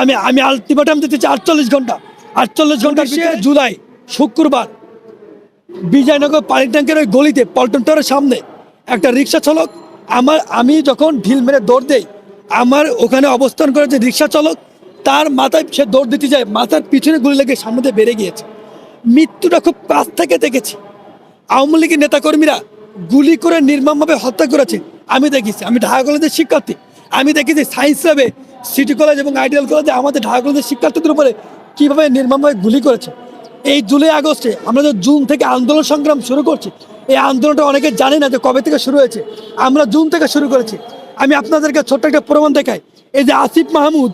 আমি আমি আলটিমেটাম দিতে চাই আটচল্লিশ ঘণ্টা। আটচল্লিশ ঘণ্টা জুলাই শুক্রবার বিজয়নগর পানি ট্যাঙ্কের ওই গলিতে পল্টন টাওয়ারের সামনে একটা রিক্সা চালক আমার আমি যখন ঢিল মেরে দৌড় দেই আমার ওখানে অবস্থান করে যে রিক্সা চালক তার মাথায় সে দৌড় দিতে যায় মাথার পিছনে গুলি লেগে সামনে দিয়ে বেড়ে গিয়েছে। মৃত্যুটা খুব কাছ থেকে দেখেছি। আওয়ামী লীগের নেতাকর্মীরা গুলি করে নির্মমভাবে হত্যা করেছে। আমি দেখেছি আমি ঢাকা কলেজের শিক্ষার্থী আমি দেখেছি সায়েন্স ল্যাবে সিটি কলেজ এবং আইডিয়াল কলেজে আমাদের ঢাকা কলেজের শিক্ষার্থীদের উপরে কীভাবে নির্মমভাবে গুলি করেছে? এই জুলাই আগস্টে আমরা যে জুন থেকে আন্দোলন সংগ্রাম শুরু করছি, এই আন্দোলনটা অনেকে জানে না যে কবে থেকে শুরু হয়েছে। আমরা জুন থেকে শুরু করেছি। আমি আপনাদেরকে ছোট্ট একটা প্রমাণ দেখাই। এই যে আসিফ মাহমুদ,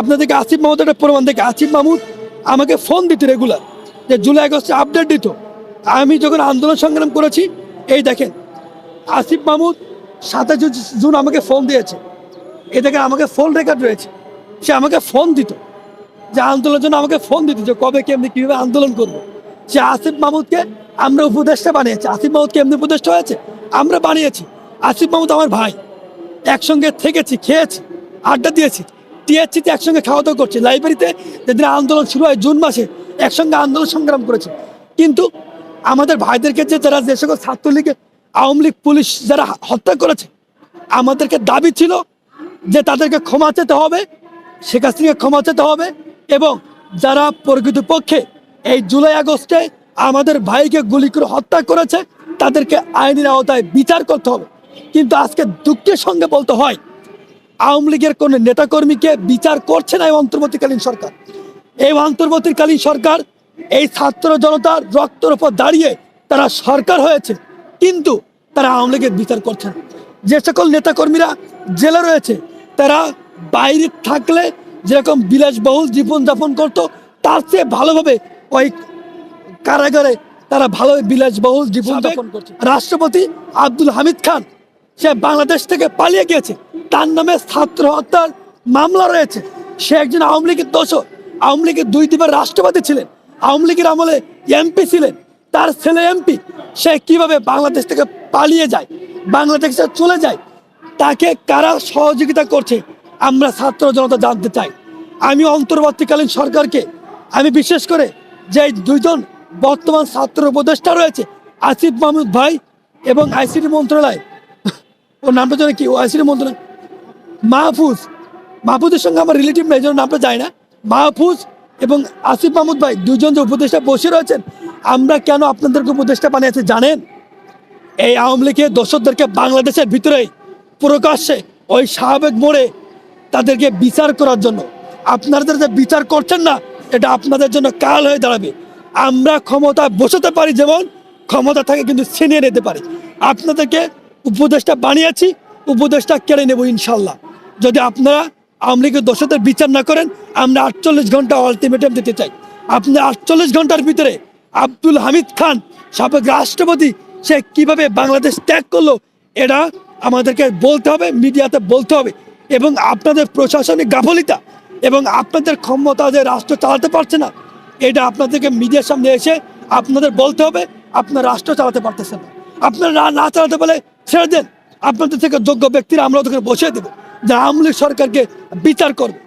আপনাদেরকে আসিফ মাহমুদ একটা প্রমাণ দেখে আসিফ মাহমুদ আমাকে ফোন দিত রেগুলার যে জুলাই আগস্টে আপডেট দিত। আমি যখন আন্দোলন সংগ্রাম করেছি, এই দেখেন, আসিফ মাহমুদ সাতাশ জুন আমাকে ফোন দিয়েছে। এ দেখেন, আমাকে ফোন রেকর্ড রয়েছে। সে আমাকে ফোন দিত। যে আন্দোলনের জন্য আমাকে ফোন দিত যে কবে কেমনি কীভাবে আন্দোলন করব। সে আসিফ মাহমুদকে আমরা উপদেষ্টা বানিয়েছি। আসিফ মাহমুদকে এমনি উপদেষ্টা হয়েছে? আমরা বানিয়েছি। আসিফ মাহমুদ আমার ভাই। একসঙ্গে থেকেছি, খেয়েছি, আড্ডা দিয়েছি। টিএসসিতে একসঙ্গে খাওয়া দাওয়া করছি। লাইব্রেরিতে যেদিন আন্দোলন শুরু হয় জুন মাসে একসঙ্গে আন্দোলন সংগ্রাম করেছে। কিন্তু আমাদের ভাইদেরকে যে যারা যে সকল ছাত্রলীগের আওয়ামী লীগ পুলিশ যারা হত্যা করেছে, আমাদেরকে দাবি ছিল যে তাদেরকে ক্ষমা চেতে হবে শেখ হাসিনাকে ক্ষমা চেতে হবে এবং যারা প্রকৃতপক্ষে এই জুলাই আগস্টে আমাদের ভাইকে গুলি করে হত্যা করেছে, তাদেরকে আইনের আওতায় বিচার করতে হবে। কিন্তু আজকে দুঃখের সঙ্গে বলতে হয়, আওয়ামী লীগের কোন নেতাকর্মীকে বিচার করছে না এই অন্তর্বর্তীকালীন সরকার? এই অন্তর্বর্তীকালীন সরকার এই ছাত্র জনতার রক্তের উপর দাঁড়িয়ে তারা সরকার হয়েছে, কিন্তু তারা আওয়ামী লীগের বিচার করছে না। যে সকল নেতাকর্মীরা জেলে রয়েছে তারা বাইরে থাকলে যেরকম বিলাসবহুল জীবনযাপন করতো তার চেয়ে ভালোভাবে ওই কারাগারে তারা ভালোভাবে বিলাসবহুল জীবনযাপন করছে। রাষ্ট্রপতি আব্দুল হামিদ খান সে বাংলাদেশ থেকে পালিয়ে গিয়েছে। তার নামে ছাত্র হত্যার মামলা রয়েছে। সে একজন আওয়ামী লীগের দোষর। আওয়ামী লীগের দুই দুবার রাষ্ট্রপতি ছিলেন। আওয়ামী লীগের আমলে এমপি ছিলেন। তার ছেলে এমপি সে কীভাবে বাংলাদেশ থেকে পালিয়ে যায় বাংলাদেশ চলে যায় তাকে কারা সহযোগিতা করছে, আমরা ছাত্র জনতা জানতে চাই। আমি অন্তর্বর্তীকালীন সরকারকে, আমি বিশেষ করে যে দুইজন বর্তমান ছাত্র উপদেষ্টা রয়েছে, আসিফ মাহমুদ ভাই এবং আইসিটি মন্ত্রণালয়, ওর নামটা যেন কি, ও আইসিটি মন্ত্রণালয়, মাহফুজ, মাহফুজের সঙ্গে আমার রিলেটিভ নেই নামটা যায় না। মাহফুজ এবং আসিফ মাহমুদ ভাই দুজন যে উপদেষ্টা বসে রয়েছেন, আমরা কেন আপনাদেরকে উপদেষ্টা বানিয়েছি জানেন? এই আওয়ামী লীগের দর্শকদেরকে বাংলাদেশের ভিতরেই প্রকাশ্যে ওই স্বাভাবিক মোড়ে তাদেরকে বিচার করার জন্য। আপনাদের যে বিচার করছেন না, এটা আপনাদের জন্য কাল হয়ে দাঁড়াবে। আমরা ক্ষমতা বসাতে পারি যেমন, ক্ষমতা থাকে কিন্তু ছিনিয়ে নিতে পারি। আপনাদেরকে উপদেষ্টা বানিয়েছি, উপদেষ্টা কেড়ে নেব ইনশাল্লাহ। যদি আপনারা লীগের দোষদের বিচার না করেন, আমরা আটচল্লিশ ঘণ্টা আলটিমেটাম দিতে চাই। আপনি আটচল্লিশ ঘণ্টার ভিতরে আব্দুল হামিদ খান, সাবেক রাষ্ট্রপতি, সে কীভাবে বাংলাদেশ ত্যাগ করল এটা আমাদেরকে বলতে হবে, মিডিয়াতে বলতে হবে এবং আপনাদের প্রশাসনিক গাফলিতা এবং আপনাদের ক্ষমতা যে রাষ্ট্র চালাতে পারছে না, এটা আপনাদেরকে মিডিয়ার সামনে এসে আপনাদের বলতে হবে, আপনার রাষ্ট্র চালাতে পারতেছেন না। আপনারা না চালাতে পারলে ছেড়ে দেন। আপনাদের থেকে যোগ্য ব্যক্তিরা আমরা ওখানে বসিয়ে দেবো, যে আওয়ামী লীগ সরকারকে বিচার করবে।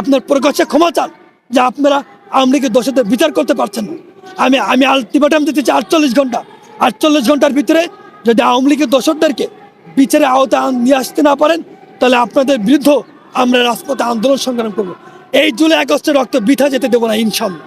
আপনার প্রকাশ্যে ক্ষমা চান, যে আপনারা আওয়ামী লীগের দোষদের বিচার করতে পারছেন না। আমি আমি আলটিমেটাম দিতে চাই আটচল্লিশ ঘণ্টা। আটচল্লিশ ঘণ্টার ভিতরে যদি আওয়ামী লীগের দোষরদেরকে বিচারে আওতা নিয়ে আসতে না পারেন, তাহলে আপনাদের বিরুদ্ধে আমরা রাজপথে আন্দোলন সংগ্রাম করব। এই জুলাই আগস্টের রক্ত বৃথা যেতে দেবো না, ইনশাল্লাহ।